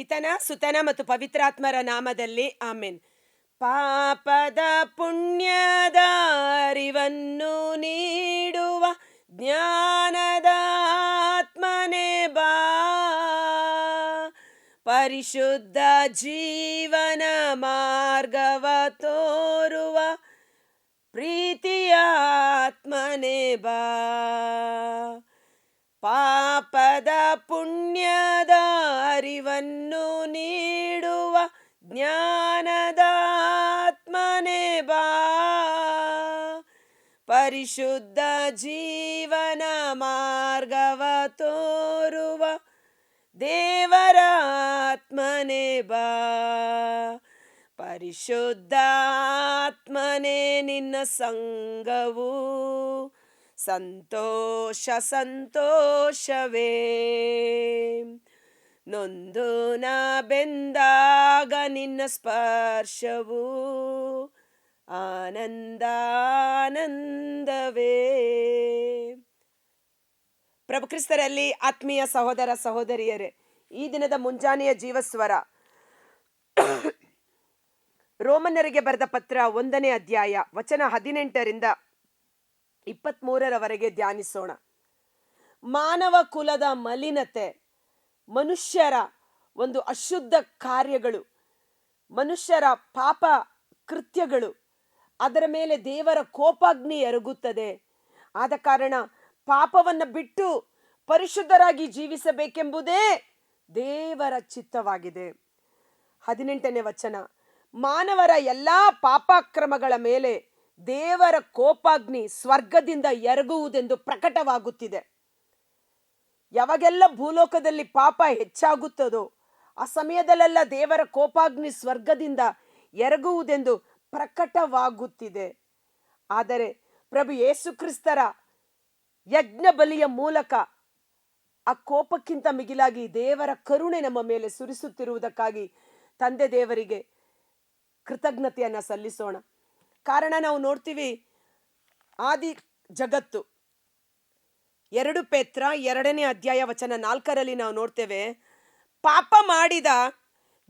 ಪಿತನ, ಸುತನ ಮತ್ತು ಪವಿತ್ರಾತ್ಮರ ನಾಮದಲ್ಲಿ ಆಮೇನ್. ಪಾಪದ ಪುಣ್ಯದ ಅರಿವನ್ನು ನೀಡುವ ಜ್ಞಾನದ ಆತ್ಮನೇ ಬಾ. ಪರಿಶುದ್ಧ ಜೀವನ ಮಾರ್ಗವ ತೋರುವ ಪ್ರೀತಿಯ ಆತ್ಮನೇ ಬಾ. ಪರಿಶುದ್ಧ ಜೀವನ ಮಾರ್ಗವ ತೋರುವ ದೇವರ ಆತ್ಮನೆ ಬಾ ಪರಿಶುದ್ಧ ಆತ್ಮನೆ ನಿನ್ನ ಸಂಗವು ಸಂತೋಷ ಸಂತೋಷವೇ ನೊಂದು ನಾ ಬೆಂದಾಗ ನಿನ್ನ ಸ್ಪರ್ಶವು ಆನಂದ ಆನಂದವೇ ಪ್ರಭು ಕ್ರಿಸ್ತರಲ್ಲಿ ಆತ್ಮೀಯ ಸಹೋದರ ಸಹೋದರಿಯರೇ, ಈ ದಿನದ ಮುಂಜಾನೆಯ ಜೀವಸ್ವರ. ರೋಮನ್ನರಿಗೆ ಬರೆದ ಪತ್ರ ಒಂದನೇ ಅಧ್ಯಾಯ, ವಚನ ಹದಿನೆಂಟರಿಂದ ಇಪ್ಪತ್ತ್ಮೂರರವರೆಗೆ ಧ್ಯಾನಿಸೋಣ. ಮಾನವ ಕುಲದ ಮಲಿನತೆ, ಮನುಷ್ಯರ ಒಂದು ಅಶುದ್ಧ ಕಾರ್ಯಗಳು, ಮನುಷ್ಯರ ಪಾಪ ಕೃತ್ಯಗಳು ಅದರ ಮೇಲೆ ದೇವರ ಕೋಪಾಗ್ನಿ ಎರಗುತ್ತದೆ. ಆದ ಕಾರಣ ಪಾಪವನ್ನು ಬಿಟ್ಟು ಪರಿಶುದ್ಧರಾಗಿ ಜೀವಿಸಬೇಕೆಂಬುದೇ ದೇವರ ಚಿತ್ತವಾಗಿದೆ. ಹದಿನೆಂಟನೇ ವಚನ. ಮಾನವರ ಎಲ್ಲಾ ಪಾಪಾಕ್ರಮಗಳ ಮೇಲೆ ದೇವರ ಕೋಪಾಗ್ನಿ ಸ್ವರ್ಗದಿಂದ ಎರಗುವುದೆಂದು ಪ್ರಕಟವಾಗುತ್ತಿದೆ. ಯಾವಾಗೆಲ್ಲ ಭೂಲೋಕದಲ್ಲಿ ಪಾಪ ಹೆಚ್ಚಾಗುತ್ತದೋ, ಆ ಸಮಯದಲ್ಲೆಲ್ಲ ದೇವರ ಕೋಪಾಗ್ನಿ ಸ್ವರ್ಗದಿಂದ ಎರಗುವುದೆಂದು ಪ್ರಕಟವಾಗುತ್ತಿದೆ. ಆದರೆ ಪ್ರಭು ಯೇಸುಕ್ರಿಸ್ತರ ಯಜ್ಞ ಬಲಿಯ ಮೂಲಕ ಆ ಕೋಪಕ್ಕಿಂತ ಮಿಗಿಲಾಗಿ ದೇವರ ಕರುಣೆ ನಮ್ಮ ಮೇಲೆ ಸುರಿಸುತ್ತಿರುವುದಕ್ಕಾಗಿ ತಂದೆ ದೇವರಿಗೆ ಕೃತಜ್ಞತೆಯನ್ನು ಸಲ್ಲಿಸೋಣ. ಕಾರಣ ನಾವು ನೋಡ್ತೀವಿ, ಆದಿ ಜಗತ್ತು ಎರಡು ಪೇತ್ರ ಎರಡನೇ ಅಧ್ಯಾಯ ವಚನ ನಾಲ್ಕರಲ್ಲಿ ನಾವು ನೋಡ್ತೇವೆ, ಪಾಪ ಮಾಡಿದ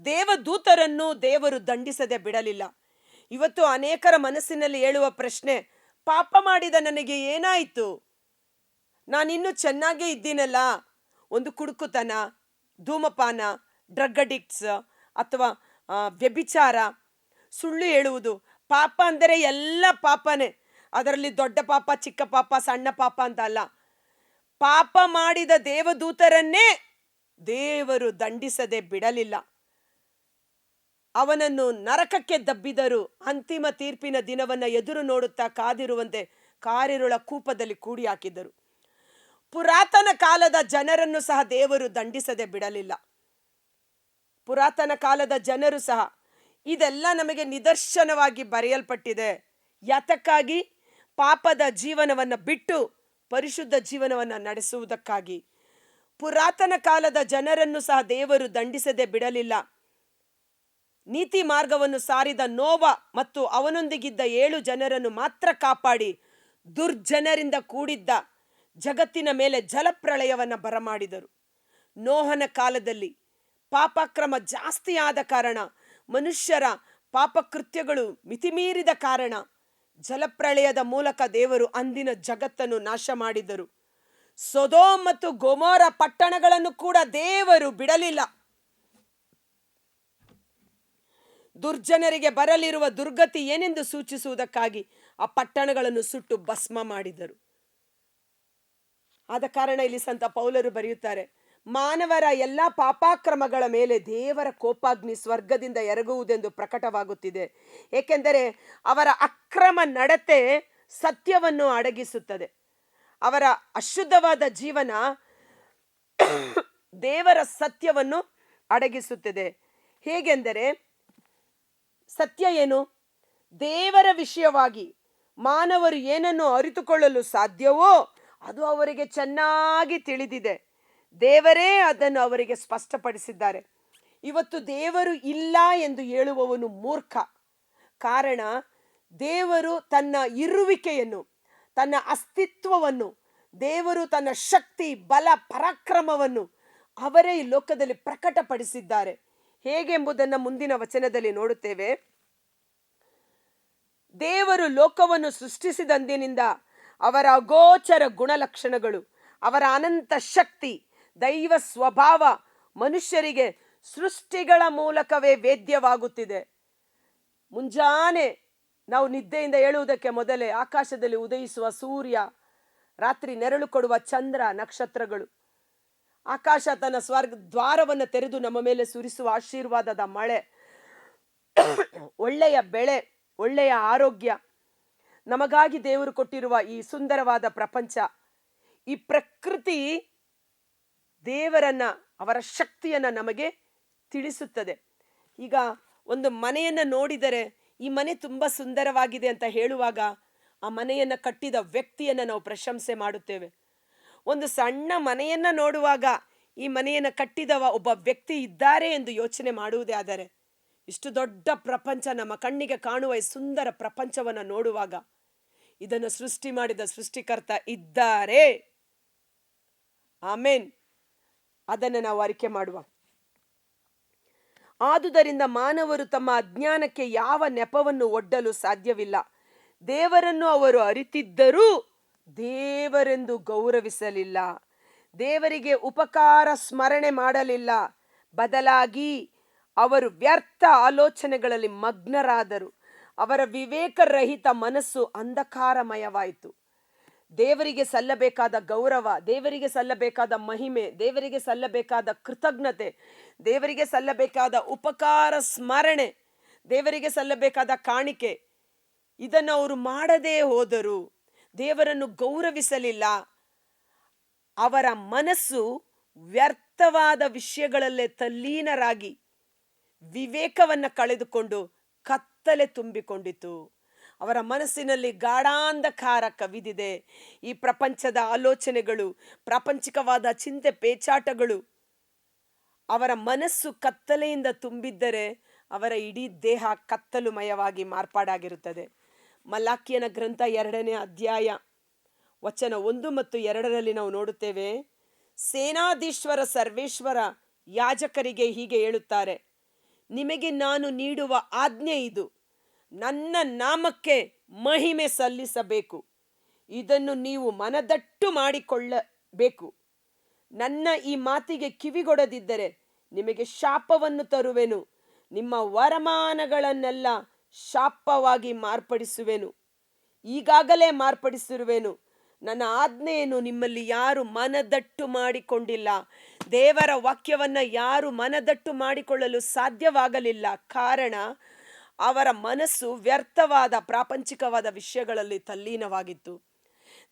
ದೇವದೂತರನ್ನು ದೇವರು ದಂಡಿಸದೆ ಬಿಡಲಿಲ್ಲ. ಇವತ್ತು ಅನೇಕರ ಮನಸ್ಸಿನಲ್ಲಿ ಹೇಳುವ ಪ್ರಶ್ನೆ, ಪಾಪ ಮಾಡಿದ ನನಗೆ ಏನಾಯಿತು? ನಾನಿನ್ನೂ ಚೆನ್ನಾಗೇ ಇದ್ದೀನಲ್ಲ? ಒಂದು ಕುಡುಕುತನ, ಧೂಮಪಾನ, ಡ್ರಗ್ ಅಡಿಕ್ಟ್ಸ್ ಅಥವಾ ವ್ಯಭಿಚಾರ, ಸುಳ್ಳು ಹೇಳುವುದು. ಪಾಪ ಅಂದರೆ ಎಲ್ಲ ಪಾಪನೇ. ಅದರಲ್ಲಿ ದೊಡ್ಡ ಪಾಪ, ಚಿಕ್ಕ ಪಾಪ, ಸಣ್ಣ ಪಾಪ ಅಂತ ಅಲ್ಲ. ಪಾಪ ಮಾಡಿದ ದೇವದೂತರನ್ನೇ ದೇವರು ದಂಡಿಸದೆ ಬಿಡಲಿಲ್ಲ. ಅವನನ್ನು ನರಕಕ್ಕೆ ದಬ್ಬಿದರು. ಅಂತಿಮ ತೀರ್ಪಿನ ದಿನವನ್ನ ಎದುರು ನೋಡುತ್ತಾ ಕಾದಿರುವಂತೆ ಕಾರಿರುಳ ಕೂಪದಲ್ಲಿ ಕೂಡಿ ಹಾಕಿದರು ಪುರಾತನ ಕಾಲದ ಜನರನ್ನು ಸಹ ದೇವರು ದಂಡಿಸದೆ ಬಿಡಲಿಲ್ಲ. ಪುರಾತನ ಕಾಲದ ಜನರು ಸಹ ಇದೆಲ್ಲ ನಮಗೆ ನಿದರ್ಶನವಾಗಿ ಬರೆಯಲ್ಪಟ್ಟಿದೆ. ಯಾತಕ್ಕಾಗಿ ಪಾಪದ ಜೀವನವನ್ನು ಬಿಟ್ಟು ಪರಿಶುದ್ಧ ಜೀವನವನ್ನು ನಡೆಸುವುದಕ್ಕಾಗಿ. ಪುರಾತನ ಕಾಲದ ಜನರನ್ನು ಸಹ ದೇವರು ದಂಡಿಸದೆ ಬಿಡಲಿಲ್ಲ. ನೀತಿ ಮಾರ್ಗವನ್ನು ಸಾರಿದ ನೋವ ಮತ್ತು ಅವನೊಂದಿಗಿದ್ದ ಏಳು ಜನರನ್ನು ಮಾತ್ರ ಕಾಪಾಡಿ ದುರ್ಜನರಿಂದ ಕೂಡಿದ್ದ ಜಗತ್ತಿನ ಮೇಲೆ ಜಲಪ್ರಳಯವನ್ನು ಬರಮಾಡಿದರು. ನೋಹನ ಕಾಲದಲ್ಲಿ ಪಾಪಕ್ರಮ ಜಾಸ್ತಿಯಾದ ಕಾರಣ, ಮನುಷ್ಯರ ಪಾಪಕೃತ್ಯಗಳು ಮಿತಿಮೀರಿದ ಕಾರಣ ಜಲಪ್ರಳಯದ ಮೂಲಕ ದೇವರು ಅಂದಿನ ಜಗತ್ತನ್ನು ನಾಶ ಮಾಡಿದರು ಸೊದೋಮ್ ಮತ್ತು ಗೊಮೋರ ಪಟ್ಟಣಗಳನ್ನು ಕೂಡ ದೇವರು ಬಿಡಲಿಲ್ಲ. ದುರ್ಜನರಿಗೆ ಬರಲಿರುವ ದುರ್ಗತಿ ಏನೆಂದು ಸೂಚಿಸುವುದಕ್ಕಾಗಿ ಆ ಪಟ್ಟಣಗಳನ್ನು ಸುಟ್ಟು ಭಸ್ಮ ಮಾಡಿದರು. ಆದ ಕಾರಣ ಇಲ್ಲಿ ಸಂತ ಪೌಲರು ಬರೆಯುತ್ತಾರೆ, ಮಾನವರ ಎಲ್ಲ ಪಾಪಾಕ್ರಮಗಳ ಮೇಲೆ ದೇವರ ಕೋಪಾಗ್ನಿ ಸ್ವರ್ಗದಿಂದ ಎರಗುವುದೆಂದು ಪ್ರಕಟವಾಗುತ್ತಿದೆ. ಏಕೆಂದರೆ ಅವರ ಅಕ್ರಮ ನಡತೆ ಸತ್ಯವನ್ನು ಅಡಗಿಸುತ್ತದೆ. ಅವರ ಅಶುದ್ಧವಾದ ಜೀವನ ದೇವರ ಸತ್ಯವನ್ನು ಅಡಗಿಸುತ್ತದೆ. ಹೇಗೆಂದರೆ ಸತ್ಯ ಏನು? ದೇವರ ವಿಷಯವಾಗಿ ಮಾನವರು ಏನನ್ನು ಅರಿತುಕೊಳ್ಳಲು ಸಾಧ್ಯವೋ, ಅದು ಅವರಿಗೆ ಚೆನ್ನಾಗಿ ತಿಳಿದಿದೆ. ದೇವರೇ ಅದನ್ನು ಅವರಿಗೆ ಸ್ಪಷ್ಟಪಡಿಸಿದ್ದಾರೆ. ಇವತ್ತು ದೇವರು ಇಲ್ಲ ಎಂದು ಹೇಳುವವನು ಮೂರ್ಖ. ಕಾರಣ, ದೇವರು ತನ್ನ ಇರುವಿಕೆಯನ್ನು, ತನ್ನ ಅಸ್ತಿತ್ವವನ್ನು, ದೇವರು ತನ್ನ ಶಕ್ತಿ, ಬಲ, ಪರಾಕ್ರಮವನ್ನು ಅವರೇ ಈ ಲೋಕದಲ್ಲಿ ಪ್ರಕಟಪಡಿಸಿದ್ದಾರೆ. ಹೇಗೆಂಬುದನ್ನು ಮುಂದಿನ ವಚನದಲ್ಲಿ ನೋಡುತ್ತೇವೆ. ದೇವರು ಲೋಕವನ್ನು ಸೃಷ್ಟಿಸಿದಂದಿನಿಂದ ಅವರ ಅಗೋಚರ ಗುಣಲಕ್ಷಣಗಳು, ಅವರ ಅನಂತ ಶಕ್ತಿ, ದೈವ ಸ್ವಭಾವ ಮನುಷ್ಯರಿಗೆ ಸೃಷ್ಟಿಗಳ ಮೂಲಕವೇ ವೇದ್ಯವಾಗುತ್ತಿದೆ. ಮುಂಜಾನೆ ನಾವು ನಿದ್ದೆಯಿಂದ ಹೇಳುವುದಕ್ಕೆ ಮೊದಲೇ ಆಕಾಶದಲ್ಲಿ ಉದಯಿಸುವ ಸೂರ್ಯ, ರಾತ್ರಿ ನೆರಳು ಕೊಡುವ ಚಂದ್ರ, ನಕ್ಷತ್ರಗಳು ಆಕಾಶ ತನ್ನ ಸ್ವರ್ಗ ದ್ವಾರವನ್ನು ತೆರೆದು ನಮ್ಮ ಮೇಲೆ ಸುರಿಸುವ ಆಶೀರ್ವಾದದ ಮಳೆ, ಒಳ್ಳೆಯ ಬೆಳೆ, ಒಳ್ಳೆಯ ಆರೋಗ್ಯ. ನಮಗಾಗಿ ದೇವರು ಕೊಟ್ಟಿರುವ ಈ ಸುಂದರವಾದ ಪ್ರಪಂಚ, ಈ ಪ್ರಕೃತಿ ದೇವರನ್ನ, ಅವರ ಶಕ್ತಿಯನ್ನು ನಮಗೆ ತಿಳಿಸುತ್ತದೆ. ಈಗ ಒಂದು ಮನೆಯನ್ನು ನೋಡಿದರೆ ಈ ಮನೆ ತುಂಬ ಸುಂದರವಾಗಿದೆ ಅಂತ ಹೇಳುವಾಗ ಆ ಮನೆಯನ್ನು ಕಟ್ಟಿದ ವ್ಯಕ್ತಿಯನ್ನು ನಾವು ಪ್ರಶಂಸೆ ಮಾಡುತ್ತೇವೆ. ಒಂದು ಸಣ್ಣ ಮನೆಯನ್ನ ನೋಡುವಾಗ ಈ ಮನೆಯನ್ನ ಕಟ್ಟಿದವ ಒಬ್ಬ ವ್ಯಕ್ತಿ ಇದ್ದಾರೆ ಎಂದು ಯೋಚನೆ ಮಾಡುವುದೇ ಆದರೆ, ಇಷ್ಟು ದೊಡ್ಡ ಪ್ರಪಂಚ ನಮ್ಮ ಕಣ್ಣಿಗೆ ಕಾಣುವ ಈ ಸುಂದರ ಪ್ರಪಂಚವನ್ನು ನೋಡುವಾಗ ಇದನ್ನು ಸೃಷ್ಟಿ ಮಾಡಿದ ಸೃಷ್ಟಿಕರ್ತ ಇದ್ದಾರೆ. ಆಮೇನ್. ಅದನ್ನು ನಾವು ಅರಿಕೆ ಮಾಡುವ. ಆದುದರಿಂದ ಮಾನವರು ತಮ್ಮ ಅಜ್ಞಾನಕ್ಕೆ ಯಾವ ನೆಪವನ್ನು ಒಡ್ಡಲು ಸಾಧ್ಯವಿಲ್ಲ. ದೇವರನ್ನು ಅವರು ಅರಿತಿದ್ದರೂ ದೇವರೆಂದು ಗೌರವಿಸಲಿಲ್ಲ. ದೇವರಿಗೆ ಉಪಕಾರ, ಸ್ಮರಣೆ ಮಾಡಲಿಲ್ಲ. ಬದಲಾಗಿ ಅವರು ವ್ಯರ್ಥ ಆಲೋಚನೆಗಳಲ್ಲಿ ಮಗ್ನರಾದರು. ಅವರ ವಿವೇಕರಹಿತ ಮನಸ್ಸು ಅಂಧಕಾರಮಯವಾಯಿತು. ದೇವರಿಗೆ ಸಲ್ಲಬೇಕಾದ ಗೌರವ, ದೇವರಿಗೆ ಸಲ್ಲಬೇಕಾದ ಮಹಿಮೆ, ದೇವರಿಗೆ ಸಲ್ಲಬೇಕಾದ ಕೃತಜ್ಞತೆ, ದೇವರಿಗೆ ಸಲ್ಲಬೇಕಾದ ಉಪಕಾರ, ಸ್ಮರಣೆ, ದೇವರಿಗೆ ಸಲ್ಲಬೇಕಾದ ಕಾಣಿಕೆ, ಇದನ್ನು ಅವರು ಮಾಡದೇ ಹೋದರು. ದೇವರನ್ನು ಗೌರವಿಸಲಿಲ್ಲ. ಅವರ ಮನಸ್ಸು ವ್ಯರ್ಥವಾದ ವಿಷಯಗಳಲ್ಲೇ ತಲ್ಲೀನರಾಗಿ ವಿವೇಕವನ್ನು ಕಳೆದುಕೊಂಡು ಕತ್ತಲೆ ತುಂಬಿಕೊಂಡಿತು ಅವರ ಮನಸ್ಸಿನಲ್ಲಿ ಗಾಢಾಂಧಕಾರ ಕವಿದಿದೆ. ಈ ಪ್ರಪಂಚದ ಆಲೋಚನೆಗಳು, ಪ್ರಾಪಂಚಿಕವಾದ ಚಿಂತೆ ಪೇಚಾಟಗಳು ಅವರ ಮನಸ್ಸು ಕತ್ತಲೆಯಿಂದ ತುಂಬಿದ್ದರೆ ಅವರ ಇಡೀ ದೇಹ ಕತ್ತಲುಮಯವಾಗಿ ಮಾರ್ಪಾಡಾಗಿರುತ್ತದೆ. ಮಲಾಕಿಯನ ಗ್ರಂಥ ಎರಡನೇ ಅಧ್ಯಾಯ, ವಚನ ಒಂದು ಮತ್ತು ಎರಡರಲ್ಲಿ ನಾವು ನೋಡುತ್ತೇವೆ, ಸೇನಾಧೀಶ್ವರ ಸರ್ವೇಶ್ವರ ಯಾಜಕರಿಗೆ ಹೀಗೆ ಹೇಳುತ್ತಾರೆ, ನಿಮಗೆ ನಾನು ನೀಡುವ ಆಜ್ಞೆ ಇದು, ನನ್ನ ನಾಮಕ್ಕೆ ಮಹಿಮೆ ಸಲ್ಲಿಸಬೇಕು, ಇದನ್ನು ನೀವು ಮನದಟ್ಟು ಮಾಡಿಕೊಳ್ಳಬೇಕು. ನನ್ನ ಈ ಮಾತಿಗೆ ಕಿವಿಗೊಡದಿದ್ದರೆ ನಿಮಗೆ ಶಾಪವನ್ನು ತರುವೆನು, ನಿಮ್ಮ ವರಮಾನಗಳನ್ನೆಲ್ಲ ಶಾಪವಾಗಿ ಮಾರ್ಪಡಿಸುವೆನು. ಈಗಾಗಲೇ ಮಾರ್ಪಡಿಸಿರುವೆನು. ನನ್ನ ಆಜ್ಞೆಯನ್ನು ನಿಮ್ಮಲ್ಲಿ ಯಾರು ಮನದಟ್ಟು ಮಾಡಿಕೊಂಡಿಲ್ಲ. ದೇವರ ವಾಕ್ಯವನ್ನ ಯಾರು ಮನದಟ್ಟು ಮಾಡಿಕೊಳ್ಳಲು ಸಾಧ್ಯವಾಗಲಿಲ್ಲ. ಕಾರಣ, ಅವರ ಮನಸ್ಸು ವ್ಯರ್ಥವಾದ ಪ್ರಾಪಂಚಿಕವಾದ ವಿಷಯಗಳಲ್ಲಿ ತಲ್ಲೀನವಾಗಿತ್ತು.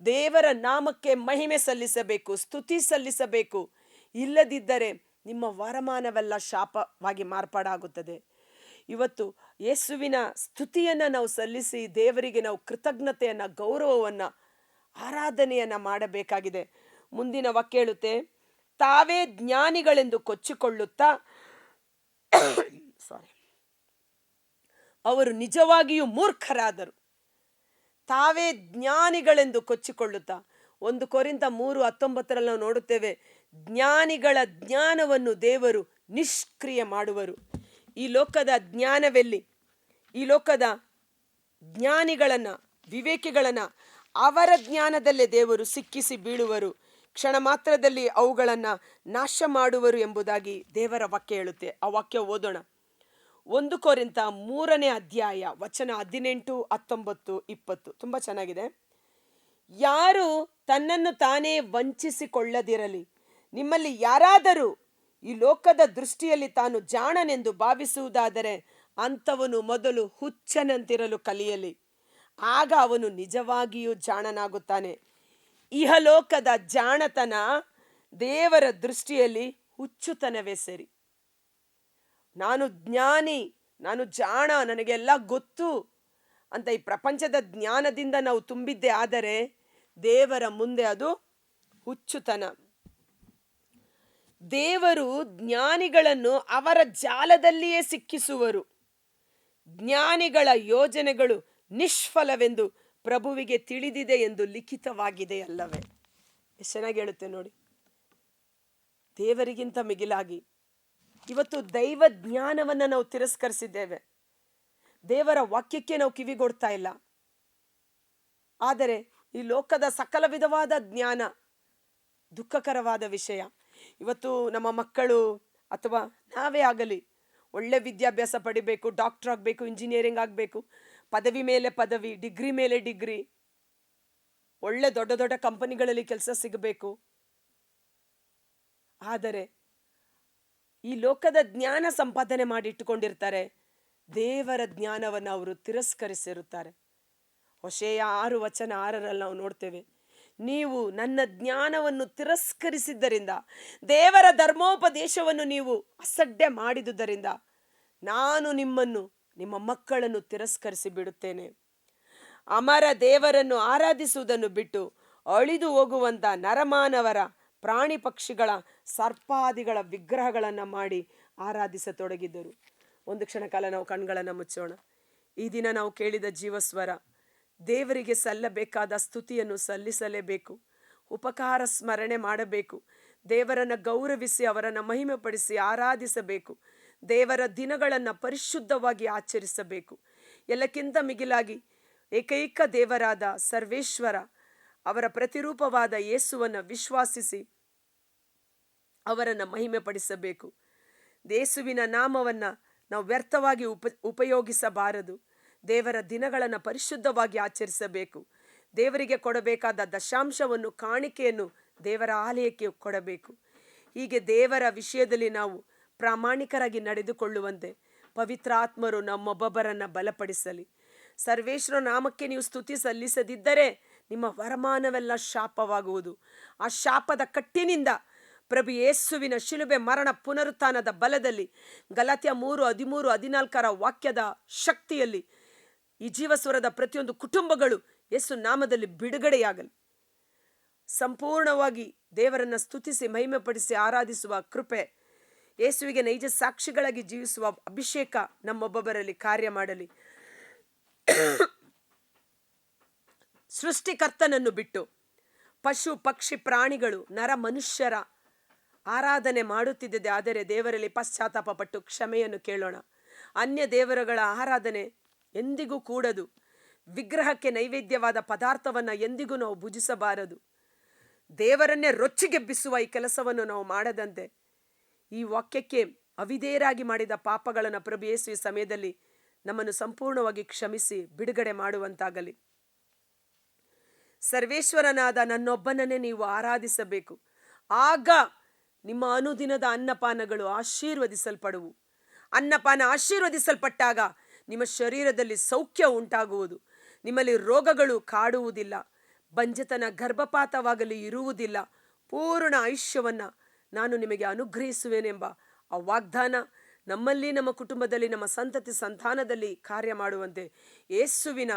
ದೇವರ ನಾಮಕ್ಕೆ ಮಹಿಮೆ ಸಲ್ಲಿಸಬೇಕು, ಸ್ತುತಿ ಸಲ್ಲಿಸಬೇಕು. ಇಲ್ಲದಿದ್ದರೆ ನಿಮ್ಮ ವರಮಾನವೆಲ್ಲ ಶಾಪವಾಗಿ ಮಾರ್ಪಾಡಾಗುತ್ತದೆ. ಇವತ್ತು ಯೇಸುವಿನ ಸ್ತುತಿಯನ್ನು ನಾವು ಸಲ್ಲಿಸಿ ದೇವರಿಗೆ ನಾವು ಕೃತಜ್ಞತೆಯನ್ನು, ಗೌರವವನ್ನು, ಆರಾಧನೆಯನ್ನು ಮಾಡಬೇಕಾಗಿದೆ. ಮುಂದಿನ ವಾಕ್ಯ ಹೇಳುತ್ತೆ, ತಾವೇ ಜ್ಞಾನಿಗಳೆಂದು ಕೊಚ್ಚಿಕೊಳ್ಳುತ್ತಾ ಸಾರಿ ಅವರು ನಿಜವಾಗಿಯೂ ಮೂರ್ಖರಾದರು. ತಾವೇ ಜ್ಞಾನಿಗಳೆಂದು ಕೊಚ್ಚಿಕೊಳ್ಳುತ್ತಾ, ಒಂದು ಕೊರಿಂದ ಮೂರು ಹತ್ತೊಂಬತ್ತರಲ್ಲಿ ನಾವು ನೋಡುತ್ತೇವೆ, ಜ್ಞಾನಿಗಳ ಜ್ಞಾನವನ್ನು ದೇವರು ನಿಷ್ಕ್ರಿಯ ಮಾಡುವರು. ಈ ಲೋಕದ ಜ್ಞಾನವೆಲ್ಲಿ? ಈ ಲೋಕದ ಜ್ಞಾನಿಗಳನ್ನು, ವಿವೇಕಿಗಳನ್ನು ಅವರ ಜ್ಞಾನದಲ್ಲೇ ದೇವರು ಸಿಕ್ಕಿಸಿ ಬೀಳುವರು. ಕ್ಷಣ ಮಾತ್ರದಲ್ಲಿ ಅವುಗಳನ್ನು ನಾಶ ಮಾಡುವರು ಎಂಬುದಾಗಿ ದೇವರ ವಾಕ್ಯ ಹೇಳುತ್ತೆ. ಆ ವಾಕ್ಯ ಓದೋಣ. ಒಂದು ಕೋರಿಂತ ಮೂರನೇ ಅಧ್ಯಾಯ, ವಚನ ಹದಿನೆಂಟು, ಹತ್ತೊಂಬತ್ತು, ಇಪ್ಪತ್ತು. ತುಂಬ ಚೆನ್ನಾಗಿದೆ. ಯಾರು ತನ್ನನ್ನು ತಾನೇ ವಂಚಿಸಿಕೊಳ್ಳದಿರಲಿ, ನಿಮ್ಮಲ್ಲಿ ಯಾರಾದರೂ ಈ ಲೋಕದ ದೃಷ್ಟಿಯಲ್ಲಿ ತಾನು ಜಾಣನೆಂದು ಭಾವಿಸುವುದಾದರೆ ಅಂಥವನು ಮೊದಲು ಹುಚ್ಚನಂತಿರಲು ಕಲಿಯಲಿ. ಆಗ ಅವನು ನಿಜವಾಗಿಯೂ ಜಾಣನಾಗುತ್ತಾನೆ. ಇಹಲೋಕದ ಜಾಣತನ ದೇವರ ದೃಷ್ಟಿಯಲ್ಲಿ ಹುಚ್ಚುತನವೇ ಸರಿ. ನಾನು ಜ್ಞಾನಿ, ನಾನು ಜಾಣ, ನನಗೆಲ್ಲ ಗೊತ್ತು ಅಂತ ಈ ಪ್ರಪಂಚದ ಜ್ಞಾನದಿಂದ ನಾವು ತುಂಬಿದ್ದೆ ಆದರೆ ದೇವರ ಮುಂದೆ ಅದು ಹುಚ್ಚುತನ. ದೇವರು ಜ್ಞಾನಿಗಳನ್ನು ಅವರ ಜಾಲದಲ್ಲಿಯೇ ಸಿಕ್ಕಿಸುವರು. ಜ್ಞಾನಿಗಳ ಯೋಜನೆಗಳು ನಿಷ್ಫಲವೆಂದು ಪ್ರಭುವಿಗೆ ತಿಳಿದಿದೆ ಎಂದು ಲಿಖಿತವಾಗಿದೆ ಅಲ್ಲವೇ? ಎಷ್ಟು ಚೆನ್ನಾಗಿ ಹೇಳುತ್ತೆ ನೋಡಿ. ದೇವರಿಗಿಂತ ಮಿಗಿಲಾಗಿ ಇವತ್ತು ದೈವ ಜ್ಞಾನವನ್ನು ನಾವು ತಿರಸ್ಕರಿಸಿದ್ದೇವೆ. ದೇವರ ವಾಕ್ಯಕ್ಕೆ ನಾವು ಕಿವಿಗೊಡ್ತಾ ಇಲ್ಲ. ಆದರೆ ಈ ಲೋಕದ ಸಕಲ ವಿಧವಾದ ಜ್ಞಾನ ದುಃಖಕರವಾದ ವಿಷಯ. ಇವತ್ತು ನಮ್ಮ ಮಕ್ಕಳು ಅಥವಾ ನಾವೇ ಆಗಲಿ ಒಳ್ಳೆ ವಿದ್ಯಾಭ್ಯಾಸ ಪಡಿಬೇಕು ಡಾಕ್ಟರ್ ಆಗಬೇಕು ಇಂಜಿನಿಯರಿಂಗ್ ಆಗಬೇಕು, ಪದವಿ ಮೇಲೆ ಪದವಿ ಡಿಗ್ರಿ ಮೇಲೆ ಡಿಗ್ರಿ ಒಳ್ಳೆ ದೊಡ್ಡ ದೊಡ್ಡ ಕಂಪನಿಗಳಲ್ಲಿ ಕೆಲಸ ಸಿಗಬೇಕು. ಆದರೆ ಈ ಲೋಕದ ಜ್ಞಾನ ಸಂಪಾದನೆ ಮಾಡಿಟ್ಟುಕೊಂಡಿರ್ತಾರೆ, ದೇವರ ಜ್ಞಾನವನ್ನು ಅವರು ತಿರಸ್ಕರಿಸಿರುತ್ತಾರೆ. ಹೊಸೆಯ ಆರು ವಚನ ಆರರಲ್ಲಿ ನಾವು ನೋಡ್ತೇವೆ. ನೀವು ನನ್ನ ಜ್ಞಾನವನ್ನು ತಿರಸ್ಕರಿಸಿದ್ದರಿಂದ, ದೇವರ ಧರ್ಮೋಪದೇಶವನ್ನು ನೀವು ಅಸಡ್ಡೆ ಮಾಡಿದುದರಿಂದ ನಾನು ನಿಮ್ಮನ್ನು, ನಿಮ್ಮ ಮಕ್ಕಳನ್ನು ತಿರಸ್ಕರಿಸಿ ಬಿಡುತ್ತೇನೆ. ಅಮರ ದೇವರನ್ನು ಆರಾಧಿಸುವುದನ್ನು ಬಿಟ್ಟು ಅಳಿದು ಹೋಗುವಂಥ ನರಮಾನವರ ಪ್ರಾಣಿ ಪಕ್ಷಿಗಳ ಸರ್ಪಾದಿಗಳ ವಿಗ್ರಹಗಳನ್ನು ಮಾಡಿ ಆರಾಧಿಸತೊಡಗಿದ್ದರು. ಒಂದು ಕ್ಷಣ ಕಾಲ ನಾವು ಕಣ್ಗಳನ್ನು ಮುಚ್ಚೋಣ. ಈ ದಿನ ನಾವು ಕೇಳಿದ ಜೀವಸ್ವರ ದೇವರಿಗೆ ಸಲ್ಲಬೇಕಾದ ಸ್ತುತಿಯನ್ನು ಸಲ್ಲಿಸಲೇಬೇಕು. ಉಪಕಾರ ಸ್ಮರಣೆ ಮಾಡಬೇಕು. ದೇವರನ್ನು ಗೌರವಿಸಿ ಅವರನ್ನು ಮಹಿಮೆಪಡಿಸಿ ಆರಾಧಿಸಬೇಕು. ದೇವರ ದಿನಗಳನ್ನು ಪರಿಶುದ್ಧವಾಗಿ ಆಚರಿಸಬೇಕು. ಎಲ್ಲಕ್ಕಿಂತ ಮಿಗಿಲಾಗಿ ಏಕೈಕ ದೇವರಾದ ಸರ್ವೇಶ್ವರ ಅವರ ಪ್ರತಿರೂಪವಾದ ಯೇಸುವನ್ನು ವಿಶ್ವಾಸಿಸಿ ಅವರನ್ನು ಮಹಿಮೆ ಪಡಿಸಬೇಕು ಯೇಸುವಿನ ನಾಮವನ್ನು ನಾವು ವ್ಯರ್ಥವಾಗಿ ಉಪ, ಉಪಯೋಗಿಸಬಾರದು. ದೇವರ ದಿನಗಳನ್ನು ಪರಿಶುದ್ಧವಾಗಿ ಆಚರಿಸಬೇಕು. ದೇವರಿಗೆ ಕೊಡಬೇಕಾದ ದಶಾಂಶವನ್ನು, ಕಾಣಿಕೆಯನ್ನು ದೇವರ ಆಲಯಕ್ಕೆ ಕೊಡಬೇಕು. ಹೀಗೆ ದೇವರ ವಿಷಯದಲ್ಲಿ ನಾವು ಪ್ರಾಮಾಣಿಕರಾಗಿ ನಡೆದುಕೊಳ್ಳುವಂತೆ ಪವಿತ್ರಾತ್ಮರು ನಮ್ಮೊಬ್ಬೊಬ್ಬರನ್ನು ಬಲಪಡಿಸಲಿ. ಸರ್ವೇಶ್ವರ ನಾಮಕ್ಕೆ ನೀವು ಸ್ತುತಿ ಸಲ್ಲಿಸದಿದ್ದರೆ ನಿಮ್ಮ ವರಮಾನವೆಲ್ಲ ಶಾಪವಾಗುವುದು. ಆ ಶಾಪದ ಕಟ್ಟಿನಿಂದ ಪ್ರಭು ಯೇಸುವಿನ ಶಿಲುಬೆ ಮರಣ ಪುನರುತ್ಥಾನದ ಬಲದಲ್ಲಿ ಗಲಾತ್ಯ ಮೂರು ಹದಿಮೂರು ಹದಿನಾಲ್ಕರ ವಾಕ್ಯದ ಶಕ್ತಿಯಲ್ಲಿ ಈ ಜೀವಸ್ವರದ ಪ್ರತಿಯೊಂದು ಕುಟುಂಬಗಳು ಯೇಸು ನಾಮದಲ್ಲಿ ಬಿಡುಗಡೆಯಾಗಲಿ. ಸಂಪೂರ್ಣವಾಗಿ ದೇವರನ್ನು ಸ್ತುತಿಸಿ, ಮಹಿಮೆಪಡಿಸಿ, ಆರಾಧಿಸುವ ಕೃಪೆ, ಯೇಸುವಿಗೆ ನೈಜ ಸಾಕ್ಷಿಗಳಾಗಿ ಜೀವಿಸುವ ಅಭಿಷೇಕ ನಮ್ಮೊಬ್ಬೊಬ್ಬರಲ್ಲಿ ಕಾರ್ಯ ಮಾಡಲಿ. ಸೃಷ್ಟಿಕರ್ತನನ್ನು ಬಿಟ್ಟು ಪಶು, ಪಕ್ಷಿ, ಪ್ರಾಣಿಗಳು, ನರ ಮನುಷ್ಯರ ಆರಾಧನೆ ಮಾಡುತ್ತಿದ್ದಿದೆ. ಆದರೆ ದೇವರಲ್ಲಿ ಪಶ್ಚಾತ್ತಾಪ ಪಟ್ಟು ಕ್ಷಮೆಯನ್ನು ಕೇಳೋಣ. ಅನ್ಯ ದೇವರುಗಳ ಆರಾಧನೆ ಎಂದಿಗೂ ಕೂಡದು. ವಿಗ್ರಹಕ್ಕೆ ನೈವೇದ್ಯವಾದ ಪದಾರ್ಥವನ್ನು ಎಂದಿಗೂ ನಾವು ಭುಜಿಸಬಾರದು. ದೇವರನ್ನೇ ರೊಚ್ಚಿಗೆಬ್ಬಿಸುವ ಈ ಕೆಲಸವನ್ನು ನಾವು ಮಾಡದಂತೆ. ಈ ವಾಕ್ಯಕ್ಕೆ ಅವಿದೇರಾಗಿ ಮಾಡಿದ ಪಾಪಗಳನ್ನು ಪ್ರಭು ಸಮಯದಲ್ಲಿ ನಮ್ಮನ್ನು ಸಂಪೂರ್ಣವಾಗಿ ಕ್ಷಮಿಸಿ ಬಿಡುಗಡೆ ಮಾಡುವಂತಾಗಲಿ. ಸರ್ವೇಶ್ವರನಾದ ನನ್ನೊಬ್ಬನನ್ನೇ ನೀವು ಆರಾಧಿಸಬೇಕು. ಆಗ ನಿಮ್ಮ ಅನುದಿನದ ಅನ್ನಪಾನಗಳು ಆಶೀರ್ವದಿಸಲ್ಪಡುವು. ಅನ್ನಪಾನ ಆಶೀರ್ವದಿಸಲ್ಪಟ್ಟಾಗ ನಿಮ್ಮ ಶರೀರದಲ್ಲಿ ಸೌಖ್ಯ ಉಂಟಾಗುವುದು. ನಿಮ್ಮಲ್ಲಿ ರೋಗಗಳು ಕಾಡುವುದಿಲ್ಲ. ಬಂಜತನ ಗರ್ಭಪಾತವಾಗಲಿ ಇರುವುದಿಲ್ಲ. ಪೂರ್ಣ ಆಯುಷ್ಯವನ್ನು ನಾನು ನಿಮಗೆ ಅನುಗ್ರಹಿಸುವೆನೆಂಬ ಆ ವಾಗ್ದಾನ ನಮ್ಮಲ್ಲಿ, ನಮ್ಮ ಕುಟುಂಬದಲ್ಲಿ, ನಮ್ಮ ಸಂತತಿ ಸಂತಾನದಲ್ಲಿ ಕಾರ್ಯ ಮಾಡುವಂತೆ ಯೇಸುವಿನ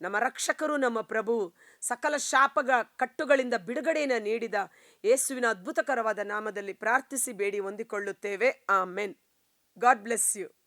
ನಮ್ಮ ರಕ್ಷಕರು, ನಮ್ಮ ಪ್ರಭು ಸಕಲ ಶಾಪಗ ಕಟ್ಟುಗಳಿಂದ ಬಿಡುಗಡೆಯನ್ನು ನೀಡಿದ ಯೇಸುವಿನ ಅದ್ಭುತಕರವಾದ ನಾಮದಲ್ಲಿ ಪ್ರಾರ್ಥಿಸಿ, ಬೇಡಿ, ಹೊಂದಿಕೊಳ್ಳುತ್ತೇವೆ. ಆ ಮೆನ್ ಗಾಡ್ ಬ್ಲೆಸ್ ಯು.